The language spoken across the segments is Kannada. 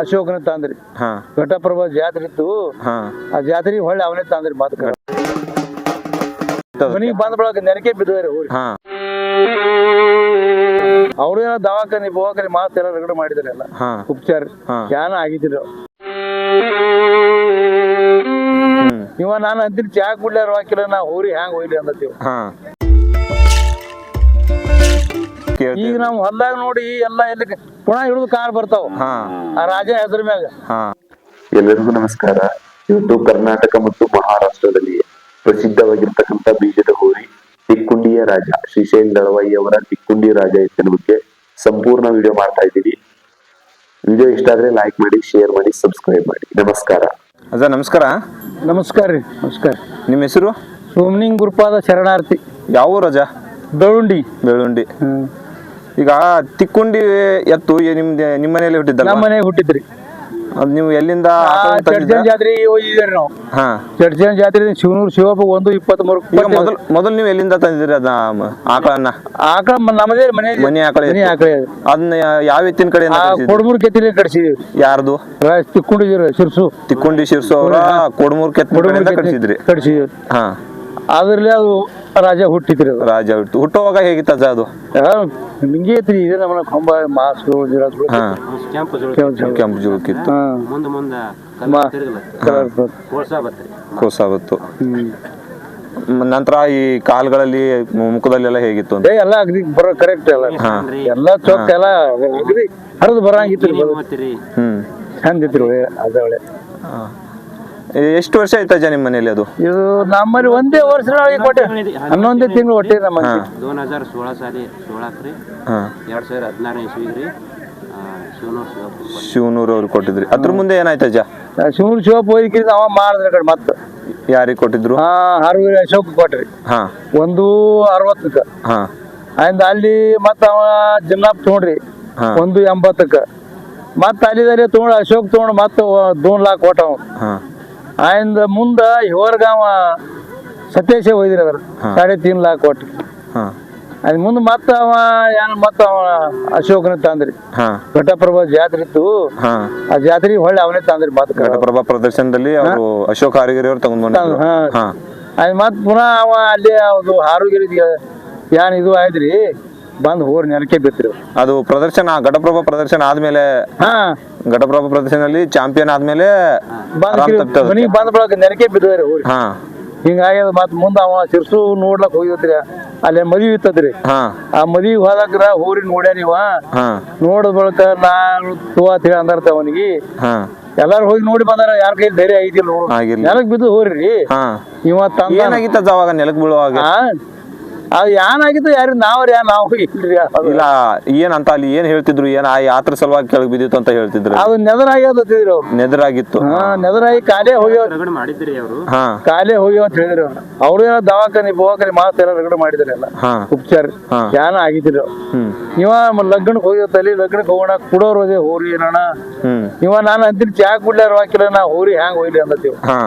ಅಶೋಕನ ತಂದ್ರಿ. ಹಾ. ಘಟಪ್ರಭಾ ಜಾತ್ರೆ ಇತ್ತು ಆ ಜಾತ್ರೆ ಹೊಳ್ಳಿ ಅವನೇ ತಂದ್ರಿ ಮಾತು ಮನಿಗೆ ಬಂದ ಬಳಕ ನೆನಕೆ ಹಾ. ಅವ್ರೇನೋ ದವಾಖಾನೆ ಬೋವಾಖಾನೆ ಮಾತು ಎಲ್ಲ ರಗಡೆ ಮಾಡಿದಾರೆ ಎಲ್ಲ. ಉಪಚಾರ. ಜ್ಞಾನ ಯಾನ ಆಗಿದ್ರು ಇವ ನಾನು ಅಂತೀನಿ ಚಾ ಕುಡ್ಲಾರ ಹಾಕಿಲ್ಲ ನಾ ಊರಿ ಹ್ಯಾಂಗ್ ಹೋಗ್ಲಿ ಅಂದತ್ತೀವಿ. ಈಗ ನಾವು ಹೊಲ್ದಾಗ ನೋಡಿ ಎಲ್ಲ ಎಲ್ಲಿ ಪುನಃ ಹಿಡಿದು ಕಾರ್ ಬರ್ತಾವ. ಹಾ. ಆ ರಾಜ ಹೆಸರ ಮ್ಯಾಗ. ಹಾ. ಎಲ್ಲರಿಗೂ ನಮಸ್ಕಾರ. ಇವತ್ತು ಕರ್ನಾಟಕ ಮತ್ತು ಮಹಾರಾಷ್ಟ್ರದಲ್ಲಿ ಪ್ರಸಿದ್ಧವಾಗಿರ್ತಕ್ಕಂಥ ಬೀಜದ ಹೋರಿ ತಿಕ್ಕುಂಡಿಯ ರಾಜ ಶ್ರೀಶೈಲ್ ದಳವಾಯಿ ಅವರ ತಿಕ್ಕುಂಡಿ ರಾಜ ಎತ್ತಿನ ಬಗ್ಗೆ ಸಂಪೂರ್ಣ ವಿಡಿಯೋ ಮಾಡ್ತಾ ಇದ್ದೀವಿ. ವಿಡಿಯೋ ಇಷ್ಟ ಆದ್ರೆ ಲೈಕ್ ಮಾಡಿ ಶೇರ್ ಮಾಡಿ ಸಬ್ಸ್ಕ್ರೈಬ್ ಮಾಡಿ. ನಮಸ್ಕಾರ. ಅಜ್ಜ ನಮಸ್ಕಾರ. ನಮಸ್ಕಾರ ರೀ ನಮಸ್ಕಾರ. ನಿಮ್ಮ ಹೆಸರು? ಸೋಮನಿಂಗ್ ಗುರುಪಾದ ಶರಣಾರ್ಥಿ. ಯಾವ ರಜಾ ಬೆಳುಂಡಿ ಬೆಳ್ಳುಂಡಿ. ಹ್ಮ್. ಈಗ ತಿಕ್ಕೊಂಡಿ ಎತ್ತು ಏ- ನಿಮ್ದು ನಿಮ್ಮ ಮನೆಯಲ್ಲಿ ಹುಟ್ಟಿದ್ದಲ್ಲ ನಮ್ಮ ಮನೆಗೆ ಹುಟ್ಟಿದ್ರಿ. ಅದು ನೀವು ಎಲ್ಲಿಂದ ಆಕಳನ್ನ ಜಾತ್ರೆ ಹೋಗಿದ್ದೀರಿ ನಾವು. ಹಾ. ಜಾತ್ರೆ ಶಿವನೂರು ಶಿವಪ್ಪ ಒಂದು ಇಪ್ಪತ್ತ್ ಮೂರು ಈಗ ಮೊದಲು ಮೊದಲು ನೀವು ಎಲ್ಲಿಂದ ತಂದಿದ್ರಿ ಅದ ಆಕಳನ್ನ? ಆಕಳ ಮ- ನಮ್ಮದೇ ಮನೆ ಮನೆ ಆಕಳ ಮನೆ. ಆಕಳ ಇದೆ. ಅದನ್ನ ಯಾವ ಎತ್ತಿನ ಕಡೆಯಿಂದ ಆ ಕಳ್ಸಿದ್ರಿ? ಕೊಡಮೂರು ಕೆತ್ತಿನ ಕಡಿಸಿದ್ವಿ ಯಾರ್ದು? ತಿಕ್ಕೊಂಡಿದ್ದೀರಿ ಶಿರ್ಸು. ತಿಕ್ಕೊಂಡಿ ಶಿರ್ಸು ಅವರ ಕೊಡಮೂರ್ ಕೆತ್ತ ಕಡೆಯಿಂದ ಕಟ್ಸಿದ್ರಿ ಕಡ್ಸಿದ್ವಿ ಹಾ. ಅದ್ರಲ್ಲಿ ಅದು ರಾಜ ಹುಟ್ಟಿದ್ರಿ. ಅದು ರಾಜ ಹುಟ್ಟು ಹುಟ್ಟುವಾಗ ಹೇಗಿತ್ತ ಅಜ್ಜ ಅದು? ಹಿಂಗೆ ಐತ್ರಿ ಇದೆ ನಮ್ಮ ಕೊಂಬ ಮಾಸ್ಕು ಜಿರಾಸ್ಗಳು ಹಾ. ಕೆಂಪು ಜೋಳ ಕೆಂಪ್ ಕೆಂಪ್. ಕೆಂಪು ಜುಳುಕಿತ್ತು ಹಾ. ಮುಂದೆ ಕೋಸಾವತ್ತು ಹ್ಮ್. ನಂತರ ಈ ಕಾಲ್ಗಳಲ್ಲಿ ಮುಖದಲ್ಲೆಲ್ಲ ಹೇಗಿತ್ತು ಅಂತ? ಏ ಎಲ್ಲ ಅಗದಿ ಬರೋ ಕರೆಕ್ಟ್ ಎಲ್ಲ. ಎಲ್ಲ ಚೊಕ್ಕ ಎಲ್ಲ ಅಗದಿ ಹರಿದು ಬರಂಗಿತ್ತು ಹ್ಮ್. ಚಂದ ಇತ್ತು ಅದ ಒಳ್ಳೆ. ಎಷ್ಟು ವರ್ಷ ಆಯ್ತು ಅಜ್ಜ ನಿಮ್ಮ ಮನೇಲಿ ಅದು? ಇದು ನಮ್ಮಲ್ಲಿ ಒಂದೇ ವರ್ಷದೊಳಗೆ ಕೊಟ್ಟೆ. ಹನ್ನೊಂದೇ ತಿಂಗಳು ಹೊಟ್ಟೆ ನಮ್ಮ ಹಾ. ದೋನ್ ಹಜಾರ್ ಸೋಳ ಸಾಲಿ ಸೋಳಾಕ್ ರೀ ಹಾ. ಎರಡ್ ಸಾವಿರ ಹದಿನಾರನೇ ಇಸ್ವಿ ರೀ ಶಿವನೂರ್ ಶಿವನೂರು ಅವ್ರು ಕೊಟ್ಟಿದ್ರಿ. ಅದ್ರ ಮುಂದೆ ಏನಾಯ್ತು ಅಜ್ಜ? ಶಿವನ್ ಶಿವಪ್ಪ ಹೋಗಿಕ್ಕಿಂದ ಅವ ಮಾಡಿದ್ರೆ ಕಡೆ ಮತ್ತೆ. ಯಾರಿಗೆ ಕೊಟ್ಟಿದ್ರು? ಹಾ ಹಾರುವೀರ ಅಶೋಕ್ ಕೊಟ್ರಿ. ಹಾ. ಒಂದು ಅರವತ್ತಕ್ಕ. ಹಾ. ಆಯ್ದ ಅಲ್ಲಿ ಮತ್ತ ಅವ ಜಿನ್ನಾಪ್ ತಗೊಂಡ್ರಿ. ಹಾ. ಒಂದು ಎಂಬತ್ತಕ್ಕ. ಮತ್ತ ಅಲ್ಲಿದಲ್ಲಿ ತಗೊಂಡು ಅಶೋಕ್ ತೊಗೊಂಡು ಮತ್ತ ದೋನ್ ಲಾಕ್ ಕೊಟ್ಟವ್ ಹಾ. ಆಯ್ದ ಮುಂದ ಇವರ್ಗಾವ ಸತ್ಯಾಶ ಒಯ್ದ್ರಿ ಅದ್ರ. ಸಾಡೆ ತೀನ್ ಲಾಕ್ ಕೊಟ್ಟು. ಹಾ. ಅದ್ ಮುಂದ ಮತ್ತ ಅವ ಏನ್ ಮತ್ತ ಅವ ಅಶೋಕನ ತಂದ್ರಿ. ಹಾ. ಘಟಪ್ರಭಾ ಜಾತ್ರೆ ಇತ್ತು ಹಾ. ಆ ಜಾತ್ರೆ ಹೊಳ್ಳಿ ಅವನೇ ತಂದ್ರಿ ಮತ್ತ ಘಟಪ್ರಭ ಪ್ರದರ್ಶನದಲ್ಲಿ ಅವರು ಅಶೋಕ ಹಾರಿಗಿರಿ ಅವ್ರು ತಗೊಂಡ್ ಬಂದ್ರು ಅದ್ ಮತ್ ಪುನಃ ಅವ ಅಲ್ಲಿ ಅದು ಹಾರುಗಿರಿ ಏನ್ ಇದು ಆಯ್ತ್ರಿ ಬಂದ್ ಹೋರ್ ನೆಲಕ್ಕೆ ಬಿತ್ರಿ. ಅದು ಪ್ರದರ್ಶನ ಘಟಪ್ರಭಾ ಪ್ರದರ್ಶನ ಆದ್ಮೇಲೆ ಹಾ. ಘಟಪ್ರಭಾ ಪ್ರದರ್ಶನದಲ್ಲಿ ಚಾಂಪಿಯನ್ ಆದ್ಮೇಲೆ ನೆನಕೆ ಆರಾಮ್ ತಪ್ತದ ಮನಿಗ್ ಬಂದ ಬಳಕ ನೆಲಕ್ಕೆ ಬಿದ್ದವ್ರಿ ಹಾ. ಹಿಂಗಾಗಿ ಮತ್ ಮುಂದ ಅವ ಸಿರ್ಸು ನೋಡ್ಲಕ್ ಹೋಗಿದ್ರಿ. ಅಲ್ಲಿ ಮದ್ವಿ ಇತ್ತದ್ರಿ. ಹಾ. ಆ ಮದ್ವಿ ಹೋದಾಗ ಹೋರಿ ನೋಡ್ಯಾನ ಇವ ಹಾ. ನೋಡಿದ ಬಳಕ ನಾನು ತೂ ಅಂತ ಹೇಳಿ ಅಂದಾರ್ತ ಅವನಿಗೆ. ಹಾ. ಎಲ್ಲಾರು ಹೋಗಿ ನೋಡಿ ಬಂದಾರ ಯಾರ ಕೈ ಧೈರ್ಯ ಐತಿ ನೋಡು. ಆಗಿರ್ಲಿ. ನೆಲಕ್ ಬಿದ್ದು ಹೋರಿ ಹಾ. ಇವ ತಂದ ಏನಾಗಿತ್ತು ಅವಾಗ ನೆಲಕ್ ಬೀಳುವಾಗ ಆ, ಅದು ಏನಾಗಿದ್ದು ಯಾರು ನಾವ್ರ ಯಾ ನಾವು ಇಲ್ರಿ. ಇಲ್ಲ ಏನ್ ಅಂತ ಅಲ್ಲಿ ಏನ್ ಹೇಳ್ತಿದ್ರು? ಏನ್ ಆ ಯಾತ್ರ ಸಲುವಾಗಿ ಕೆಳಗೆ ಬಿದ್ದಿತ್ತು ಅಂತ ಹೇಳ್ತಿದ್ರು? ಅದು ನೆದರಾಗಿ ಅದಿದ್ರು ಅವ್ರು. ನೆದರಾಗಿತ್ತು. ಹಾ ನೆದರಾಗಿ ಕಾಲೇ ಹೋಗ್ಯೋ ರಗಡ್ ಮಾಡಿದ್ರಿ ಅವರು? ಹಾ. ಕಾಲೇ ಹೋಗಿ ಅಂತ ಹೇಳಿದ್ರು ಅವ್ರು. ಅವ್ರು ಏನೋ ದವಾಖಾನೆ ಬೋವಾಖಾನೆ ಮಾತು ಎಲ್ಲ ರಗಡ ಮಾಡಿದಾರೆ ಎಲ್ಲ. ಹಾ. ಉಪಚಾರ. ಹಾ. ಯಾನ ಆಗಿದ್ರು. ಹ್ಮ್. ಇವ ಮ- ಲಗ್ನಕ್ಕೆ ಹೋಗಿರ್ತಲ್ಲಿ ಲಗ್ನಕ್ಕೆ ಹೋಗೋಣ ಕುಡೋರು ಅದೇ ಹೋರಿ ಏನಣ್ಣ ಹ್ಮ್. ಇವ ನಾನು ಅಂತೀನಿ ಚಾ ಬಿಡ್ಲಾರ ಹಾಕಿಲ್ಲ ನಾ ಹೋರಿ ಹ್ಯಾಂಗ ಹೋಗ್ಲಿ ಅಂದತ್ತೀವಿ ಹಾ.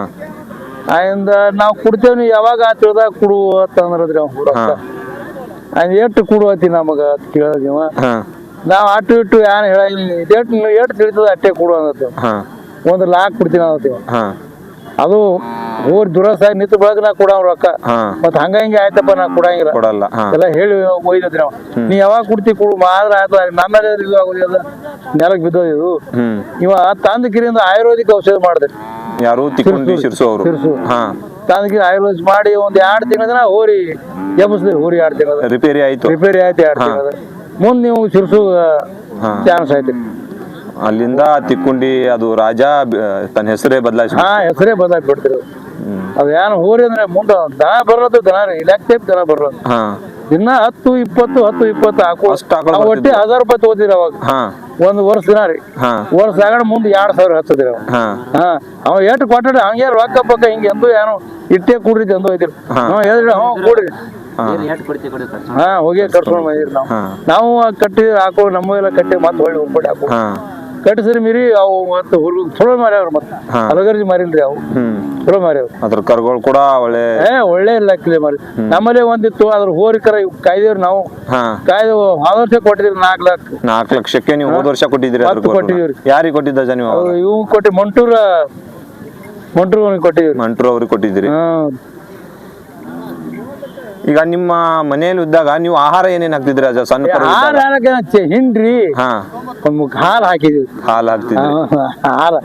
ಆಯಿಂದ ನಾವು ಕುಡ್ತೇವೆ ಯಾವಾಗ ಆ ತಿಳಿದಾಗ ಕುಡು ಅಂತ ಅಂದ್ರದ್ರಿ ಅವ್ನು ಹಾ. ಏಟ್ ಎಷ್ಟು ಕುಡುವತಿ ನಮಗ ಅಂತ ಕೇಳಿದ ಇವ. ಹಾ. ನಾವ್ ಅಟ್ಟು ಇಟ್ಟು ಯಾನ್ ಹೇಳ ಎಷ್ಟು ಎಷ್ಟು ತಿಳಿತದ ಅಟ್ಟೆ ಕೊಡು ಅನ್ನತ್ತೇವ ಹಾ. ಒಂದು ಲಾಕ್ ಕೊಡ್ತೀನಿ ಅನ್ನತ್ತೇವ ಹಾ. ಅದು ಊರ್ ದುರಸಾಗಿ ನಿತ್ ಬಳಗ ನಾ ಕೊಡ ರೊಕ್ಕ. ಮತ್ ಹಂಗ ಹಿಂಗ ಆಯ್ತಪ್ಪ ನಾ ಕೊಡಂಗಿಲ್ಲ. ಕೊಡಲ್ಲ ಎಲ್ಲ ಹೇಳಿ ಒಯ್ದಿದ್ರಿ ಅವ ನೀ ಯಾವಾಗ ಕುಡ್ತಿ ಕೊಡು ಮಾದ್ರ ಆಯ್ತು ನಮ್ಮ ಇದು ಆಗೋದಿಲ್ಲ ನೆಲಕ್ ಬಿದ್ದೋದು ಇದು. ಇವ ತಂದ ಕಿರಿಯಿಂದ ಆಯುರ್ವೇದಿಕ್ ಔಷಧ ಮಾಡಿದೆ. ಯಾರು ತಿಕ್ಕೊಂಡಿ ಶಿರ್ಸು ಅವರು. ಶಿರ್ಸು. ಹಾ. ತಂದ ಕಿರಿ ಆಯುರ್ವೇದ ಮಾಡಿ ಒಂದ್ ಎರಡ್ ತಿಂಗಳ ದಿನ ಹೋರಿ ಎಬ್ಬಿಸಿದ್ರಿ ಹೋರಿ ಎರಡ್ ತಿಂಗಳ ರಿಪೇರಿ ಆಯ್ತು. ರಿಪೇರಿ ಆಯ್ತು ಎರಡ್ ತಿಂಗಳ ಮುಂದ್ ನೀವು ಶಿರ್ಸು. ಚಾನ್ಸ್ ಐತ್ರಿ ಅಲ್ಲಿಂದ ತಿಕ್ಕೊಂಡಿ ಅದು ರಾಜ ತನ್ನ ಹೆಸರೇ ಬದಲಾಯಿಸಿ ಹಾ ಹೆಸರೇ ಬದಲಾಗಿ ಬಿಡ್ತಿರು ಅದ ಏನ್ ಹೋರಿ ಅಂದ್ರೆ ಮುಂದ ದನ ಬರೋದು ದನ ರೀ ಇಲಾಖೆ ಟೈಪ್ ದನ ಬರೋದು? ಹಾ. ದಿನ ಹತ್ತು ಇಪ್ಪತ್ತು ಹತ್ತು ಇಪ್ಪತ್ತು ಹಾಕೋ. ಅಷ್ಟ್ ಆಕಳ ಅವ್ ಒಟ್ಟೆ ಹಜಾರ್ ರೂಪಾಯಿ ತಗೋತೀರಿ ಅವಾಗ. ಹಾ. ಒಂದ್ ವರ್ಷ ದಿನ ರೀ. ಹಾ. ವರ್ಷ ಆಗಣ ಮುಂದೆ ಎರಡ್ ಸಾವಿರ ಹತ್ತದಿರ ಅವ. ಹಾ. ಹಾ. ಅವ ಎಷ್ಟು ಕೊಟ್ಟರೆ ಹಂಗೆ ರೊಕ್ಕ ಪಕ್ಕ ಹಿಂಗೆ ಎಂದು ಏನೋ ಇಟ್ಟೆ ಕೂಡ್ರಿ ಎಂದು ಐತಿರಿ ಹಾ. ಹೇಳಿ ಹೇಳಿದ್ರೆ ಹ್ಞೂ ಕೂಡ್ರಿ. ಹಾ. ಹೋಗಿ ಕಟ್ಕೊಂಡ್ ಬಂದಿರಿ ನಾವು. ನಾವು ಕಟ್ಟಿ ಹಾಕೋ ನಮ್ಮ ಎಲ್ಲ ಕಟ್ಟಿ ಮತ್ತೆ ಹೊಳ್ಳಿ ಹೋಗ್ಬಿಟ್ಟು ಹಾಕೋ. ಹಾ. ಕಟ್ಟಿಸ್ರಿ ಮೀರಿ ಅವು ಮತ್ತೆ ಹುಡುಗ ಚಲೋ ಮಾರ್ಯಾವ್ರ ಮತ್ತೆ. ಹಲಗರ್ಜಿ ಅಲಗರ್ಜಿ ಮಾರಿಲ್ರಿ ಅವು. ಚಲೋ ಮಾರ್ಯಾವ ಅದ್ರ ಕರುಗಳು ಕೂಡ ಒಳ್ಳೆ ಏ ಒಳ್ಳೆ ಲೆಕ್ಕಲೆ ಮಾರಿ ನಮ್ಮಲ್ಲೇ ಒಂದಿತ್ತು ಅದ್ರ ಹೋರಿಕರ ಕಾಯ್ದೇವ್ರಿ ನಾವು. ಹಾ. ಕಾಯ್ದೆ ಹೋದ ವರ್ಷ ಕೊಟ್ಟಿದ್ರಿ ನಾಲ್ಕು ಲಕ್ಷ. ನಾಲ್ಕು ಲಕ್ಷಕ್ಕೆ ನೀವು ಹೋದ ವರ್ಷ ಕೊಟ್ಟಿದ್ರಿ ಕೊಟ್ಟಿದ್ರಿ. ಯಾರಿಗೆ ಕೊಟ್ಟಿದ್ದ ಜನ ನೀವು ಇವ್ ಕೊಟ್ಟಿ ಮಂಟೂರ ಮಂಟೂರ್ ಕೊಟ್ಟಿದ್ರಿ ಮಂಟ್ರು ಅವ್ರಿಗೆ ಕೊಟ್ಟಿದ್ರಿ ಈಗ ನಿಮ್ಮ ಮನೆಯಲ್ಲಿ ಇದ್ದಾಗ ನೀವು ಆಹಾರ ಏನೇನ್ ಹಾಕ್ತಿದ್ರಿ ಅಜ್ಜ ಸಣ್ಣ ಕರು ಹಾಲು ಇದ್ದಾಗ? ಹಾಕಕ್ಕೆ ಚೆ- ಹಿಂಡ್ರಿ. ಹಾ. ಒಂದ್ ಹಾಲು ಹಾಕಿದ್ವಿ. ಹಾಲು ಹಾಕ್ತಿದ್ರಿ. ಹಾಲು.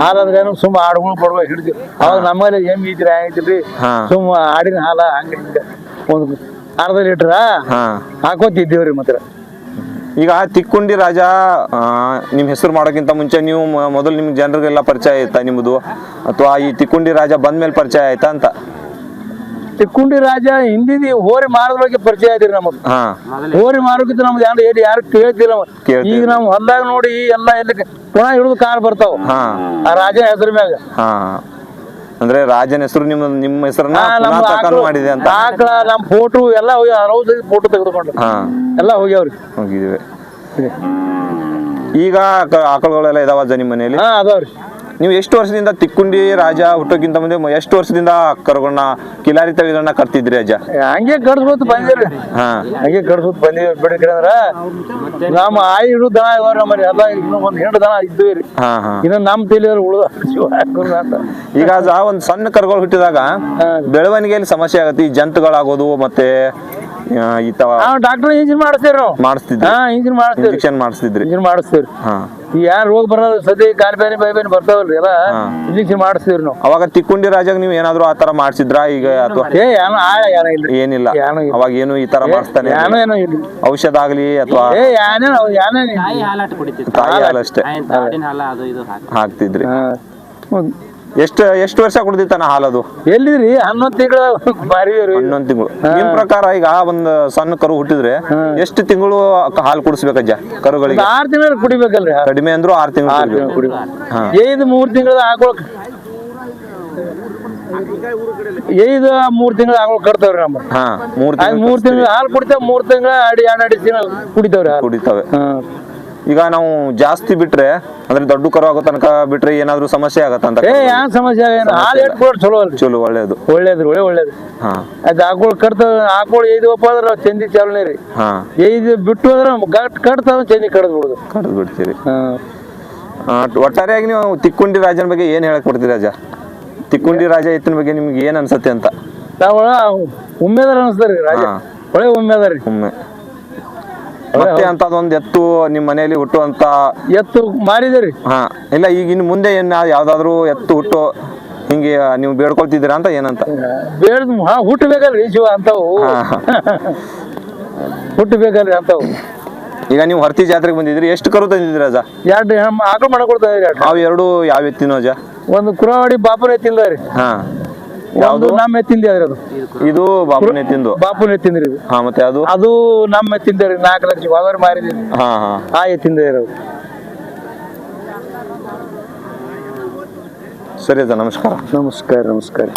ಹಾಲು ಅಂದ್ರೆ ಏನು? ಸುಮ್ಮ ಆಡುಗಳು ಪಡುಗಳು ಹಿಡಿದ್ವಿ ಅವಾಗ ನಮ್ಮಲ್ಲಿ ಏನ್ ಇದ್ರಿ ಆಗಿದ್ರಿ ಹಾ. ಸುಮ್ಮ ಆಡಿನ ಹಾಲ ಹಂಗ ಹಿಂಗ ಒಂದು ಅರ್ಧ ಲೀಟ್ರ ಹಾ. ಹಾಕೋತಿದ್ದೀವ್ರಿ ಮಾತ್ರ. ಈಗ ತಿಕ್ಕುಂಡಿ ರಾಜ ಆ, ನಿಮ್ ಹೆಸರು ಮಾಡೋಕ್ಕಿಂತ ಮುಂಚೆ ನೀವು ಮೊದಲು ನಿಮ್ಗೆ ಜನರಿಗೆಲ್ಲ ಪರಿಚಯ ಆಯ್ತಾ ನಿಮ್ಮದು? ಅಥವಾ ಈ ತಿಕ್ಕುಂಡಿ ರಾಜ ಬಂದ್ಮೇಲೆ ಪರಿಚಯ ಆಯ್ತಾ ಅಂತ? ತಿಕ್ಕುಂಡಿ ರಾಜ ಹಿಂದಿದಿ ಹೋರಿ ಮಾರದ ಬಗ್ಗೆ ಪರಿಚಯ ಆದ್ರಿ ನಮಗ್. ಹಾ. ಹೋರಿ ಮಾರೋಕಿತ್ತು ನಮ್ದು ಯಾರು ಹೇಳಿ ಯಾರು ಕೇಳ್ತಿಲ್ಲ. ಈಗ ನಮ್ ಹೊಲ್ದಾಗ ನೋಡಿ ಎಲ್ಲ ಎಲ್ಲಿ ಪುನಃ ಹಿಡಿದು ಕಾರ್ ಬರ್ತಾವ. ಹಾ. ಆ ರಾಜ ಹೆಸರು ಮ್ಯಾಗ. ಹಾ. ಅಂದ್ರೆ ರಾಜನ ಹೆಸರು ನಿಮ್ಮ ನಿಮ್ಮ ಹೆಸರನ್ನ ಮಾಡಿದೆ ಅಂತ. ಆಕಳ ನಮ್ ಫೋಟೋ ಎಲ್ಲ ಹೋಗಿ ಅರವತ್ತು ಫೋಟೋ ತೆಗೆದುಕೊಂಡ್ರು. ಹಾ. ಎಲ್ಲ ಹೋಗ್ಯಾವ್ರಿ ಹೋಗಿದ್ವಿ. ಈಗ ಆಕಳಗಳೆಲ್ಲ ಇದಾವ ಜನಿ ನಿಮ್ಮ ಮನೆಯಲ್ಲಿ? ಹಾ ಅದಾವ್ರಿ ನೀವು ಎಷ್ಟು ವರ್ಷದಿಂದ ತಿಕ್ಕುಂಡಿ ರಾಜ ಹುಟ್ಟೋಕ್ಕಿಂತ ಮುಂದೆ ಎಷ್ಟು ವರ್ಷದಿಂದ ಕರ್ಗೋಣ ಕಿಲಾರಿ ತಳಿಗಳನ್ನ ಕರ್ತಿದ್ರಿ ಅಜ್ಜ? ಹಂಗೆ ಕಡ್ಸ್ಬೋದು ಬಂದಿರಿ ಹಾ. ಹಂಗೆ ಕರ್ಸ್ಬೋದು ಬಂದಿವಿ ಬಿಡ್ರಿ ಅಂದ್ರ ನಮ್ಮ ಆಯಿ ಹಿಡಿದು ದನ ಮರಿ ಇನ್ನೂ ಒಂದ್ ಹೆಣ್ಣು ದನ ಇದ್ವಿ ರೀ. ಹಾ ಹಾ. ಇನ್ನು ನಮ್ ತೇಲಿಯವ್ರು ಉಳ್ದ ಅಂತ. ಈಗ ಅಜ್ಜ ಒಂದ್ ಸಣ್ಣ ಕರುಗಳು ಹುಟ್ಟಿದಾಗ. ಬೆಳವಣಿಗೆಯಲ್ಲಿ ಸಮಸ್ಯೆ ಆಗತ್ತೆ ಈ ಜಂತುಗಳಾಗೋದು ಮತ್ತೆ ಈ ತರ ಡಾಕ್ಟರ್ ಇಂಜಿನ್ ಮಾಡಿಸ್ತೇವ್ರಿ ನಾವು. ಮಾಡಿಸ್ತಿದ್ರಿ. ಹಾ ಇಂಜಿನ್ ಮಾಡಿಸ್ತೀವಿ ಇಂಜೆಕ್ಷನ್ ಮಾಡಿಸ್ತಿದ್ರಿ. ಇಂಜಿನ್ ಮಾಡಿಸ್ತೇವ್ರಿ. ಹಾ. ಈ ಯಾರು ರೋಗ ಬರೋದು ಸದ್ಯ ಕಾಲ್ ಬೇನೆ ಬೈ ಬೇನೆ ಬರ್ತಾವಲ್ರಿ ಎಲ್ಲ. ಇಂಜೆಕ್ಷನ್ ಮಾಡಿಸ್ತೀವ್ರಿ ನಾವು. ಅವಾಗ ತಿಕ್ಕೊಂಡಿ ರಾಜಾಗ ನೀವು ಏನಾದ್ರು ಆ ತರ ಮಾಡ್ಸಿದ್ರಾ? ಈಗ ಅಥವಾ ಏ ಏನೋ ಆಳ ಏನೋ ಇಲ್ರಿ ಏನಿಲ್ಲ. ಏನೂ ಇಲ್ಲ. ಅವಾಗ ಏನು ಈ ತರ ಮಾಡಿಸ್ತಾನೆ ಏನೋ ಏನೋ ಇಲ್ರಿ ಔಷಧ ಆಗ್ಲಿ ಅಥವಾ ಏ ಯಾನೇ ಯಾನೇ ತಾಯಿ ಹಾಲು ಅಷ್ಟೇ ಹಾಲ ಅದು ಇದು ಹಾಕ್ತಿದ್ರಿ. ಎಷ್ಟು ಎಷ್ಟು ವರ್ಷ ಕುಡ್ದಿತ್ತಾನ ಹಾಲದು? ಎಲ್ಲಿದ್ರಿ? ಹನ್ನೊಂದು ತಿಂಗಳ ಬಾರಿ ಹನ್ನೊಂದು ತಿಂಗಳು. ನಿಮ್ ಪ್ರಕಾರ ಈಗ ಆ ಒಂದು ಸಣ್ಣ ಕರು ಹುಟ್ಟಿದ್ರೆ ಎಷ್ಟು ತಿಂಗಳು ಹಾಲು ಕುಡಿಸ್ಬೇಕಜ್ಜ ಕರುಗಳಿಗೆ? ಆರ್ ತಿಂಗಳು ಕುಡಿಬೇಕಲ್ರಿ. ಕಡಿಮೆ ಅಂದ್ರು ಆರು ತಿಂಗಳು ತಿಂಗಳು ಕುಡಿ ಐದು ಮೂರ್ ತಿಂಗಳ ಹಾಕೊಳಕ್. ಐದು ಮೂರ್ ತಿಂಗಳ ಆಕಳ ಕಟ್ತಾವ್ರಿ ನಮ್ಮ ಮೂರ್ ತಿಂಗಳು ಹಾಲು ಕುಡಿತಾವ ಮೂರ್ ತಿಂಗಳ ಅಡಿ ಎರಡು ಅಡಿ ತಿಂಗಳ ಕುಡಿತಾವ್ರಿ ಕುಡಿತಾವೆ. ಈಗ ನಾವು ಜಾಸ್ತಿ ಬಿಟ್ರೆ ಅಂದ್ರೆ ದೊಡ್ಡ ಕರು ಆಗೋ ತನಕ ಬಿಟ್ರೆ ಏನಾದ್ರೂ ಸಮಸ್ಯೆ ಆಗತ್ತಂತ ಏ ಏನ್ ಸಮಸ್ಯೆ ಏನು ಹಾಲು ಎಟ್ ಕೊಡ್ ಚಲೋ ಅಲ್ರಿ. ಚಲೋ ಒಳ್ಳೇದು. ಒಳ್ಳೇದ್ರಿ ಒಳ್ಳೆ ಒಳ್ಳೇದು. ಹಾ. ಅದ್ ಆಕಳ ಕಡ್ತ ಆಕಳ ಐದವಪ್ಪ ಅಂದ್ರೆ ಚಂದಿ ಚಾಲನೆ ರೀ. ಹಾ. ಐದು ಬಿಟ್ಟು ಅಂದ್ರೆ ಗಟ್ ಕಟ್ತಾವ ಚಂದಿ ಕಡ್ದು ಬಿಡುದು. ಕಡ್ದು ಬಿಡ್ತೀರಿ. ಹಾ. ಆ, ಒಟ್ಟಾರೆಯಾಗಿ ನೀವು ತಿಕ್ಕುಂಡಿ ರಾಜನ ಬಗ್ಗೆ ಏನ್ ಹೇಳಕ್ ಕೊಡ್ತೀರಿ ರಾಜ? ತಿಕ್ಕುಂಡಿ ರಾಜ ಎತ್ತಿನ ಬಗ್ಗೆ ನಿಮ್ಗೆ ಏನ್ ಅನ್ಸತ್ತೆ ಅಂತ? ನಾವು ಉಮ್ಮೆದಾರ ರೀ ರಾಜ. ಹಾ. ಒಳ್ಳೆ ಉಮ್ಮೆದಾರಿ ಒಮ್ಮೆ ಮತ್ತೆ ಅಂತದೊಂದ್ ಎತ್ತು ನಿಮ್ ಮನೆಯಲ್ಲಿ ಹುಟ್ಟುವಂತ ಎತ್ತು ಮಾಡಿದ್ರಿ ಹಾ ಇಲ್ಲ ಈಗ ಇನ್ನು ಮುಂದೆ ಏನ್ ಯಾವ್ದಾದ್ರು ಎತ್ತು ಹುಟ್ಟು ಹಿಂಗೆ ನೀವು ಬೇಡ್ಕೊಳ್ತಿದ್ದೀರಾ ಅಂತ ಏನಂತ? ಬೇಡ ಹುಟ್ಟಬೇಕಲ್ರಿ ಶಿವ ಅಂತವು. ಹುಟ್ಟಬೇಕಲ್ರಿ ಅಂತವು ಈಗ ನೀವು ಹರ್ತಿ ಜಾತ್ರೆಗೆ ಬಂದಿದ್ರಿ ಎಷ್ಟು ಕರು ತಂದಿದ್ರಿ ಅಜ ಎರಡು ಆಕಳು ಮಾಡ್ಕೊಡ್ತಾ ಇದ್ರಿ ಅವು ಎರಡು ಯಾವ ಎತ್ತಿನೋ ಅಜ ಒಂದು ಕುರವಾಡಿ ಬಾಪುರ ಎತ್ತಿಂದ ರೀ ಹಾ. ಯಾವ್ದು? ನಮ್ಮ ಎತ್ತಿಂದ ಅದ್ರಿ ಅದು. ಇದು ಬಾಪುನ ಎತ್ತಿಂದು ಬಾಪುನ ಎತ್ತಿಂದ್ರಿ ಇದು. ಹಾ ಮತ್ತೆ ಅದು? ಅದು ನಮ್ಮ ಎತ್ತಿಂದ ರೀ ನಾಲ್ಕು ಲಕ್ಷ ವಾದವ್ರು ಮಾರಿದೀವಿ ಹಾ ಹಾ. ಆ ಎತ್ತಿಂದ ಇರೋದು ಸರಿ ಅದ ನಮಸ್ಕಾರ. ನಮಸ್ಕಾರ ನಮಸ್ಕಾರ.